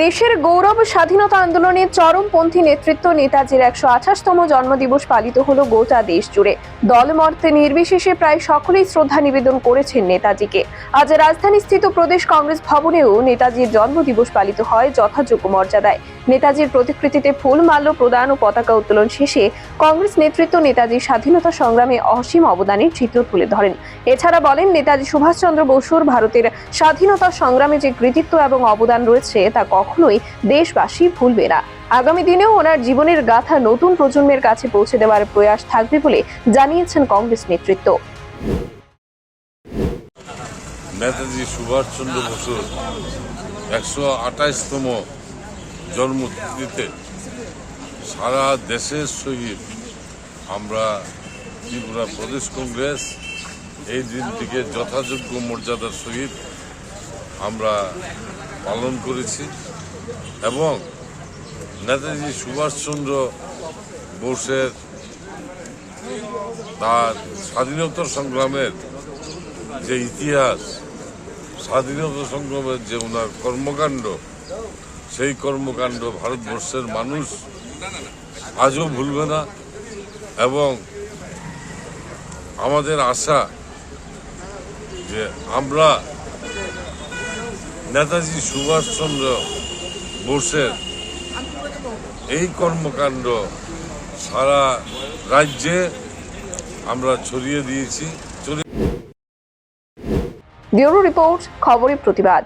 দেশের গৌরব স্বাধীনতা আন্দোলনের চরমপন্থী নেতৃত্ব নেতাজির একশো আঠাশতম জন্মদিবস পালিত হল গোটা দেশ জুড়ে। দলমর্তে নির্বিশেষে প্রায় সকলেই শ্রদ্ধা নিবেদন করেছেন নেতাজিকে। আজ রাজধানীস্থিত প্রদেশ কংগ্রেস ভবনেও নেতাজির জন্মদিবস পালিত হয় যথাযোগ্য মর্যাদায়। নেতাজির প্রতিকৃতিতে ফুল মাল্য প্রদান ও পতাকা উত্তোলন শেষে কংগ্রেস নেতৃত্ব নেতাজির স্বাধীনতা সংগ্রামে অসীম অবদানের চিত্র তুলে ধরেন। এছাড়া বলেন, নেতাজি সুভাষচন্দ্র বসুর ভারতের স্বাধীনতা সংগ্রামে যে কৃতিত্ব এবং অবদান রয়েছে তা কখনোই দেশবাসী ভুলবে না। আগামী দিনেও ওনার জীবনের গাথা নতুন প্রজন্মের কাছে পৌঁছে দেওয়ার প্রয়াস থাকবে বলে জানিয়েছেন কংগ্রেস নেতৃত্ব। নেতাজি সুভাষচন্দ্র বসুর একশো আঠাইশতম জন্মতিথিতে সারা দেশের সহিত আমরা ত্রিপুরা প্রদেশ কংগ্রেস এই দিনটিকে যথাযোগ্য মর্যাদার সহিত আমরা পালন করেছি এবং নেতাজি সুভাষচন্দ্র বোসের তার স্বাধীনতা সংগ্রামের যে ইতিহাস, স্বাধীনতা সংগ্রামের যে ওনার কর্মকাণ্ড, সেই কর্মকাণ্ড ভারতবর্ষের মানুষ আজও ভুলবে না এবং আমাদের আশা যে আমরা নেতাজি সুভাষচন্দ্র বোসের এই কর্মকাণ্ড সারা রাজ্যে আমরা ছড়িয়ে দিয়েছি। ব্যুরো রিপোর্ট খবরের প্রতিবাদ।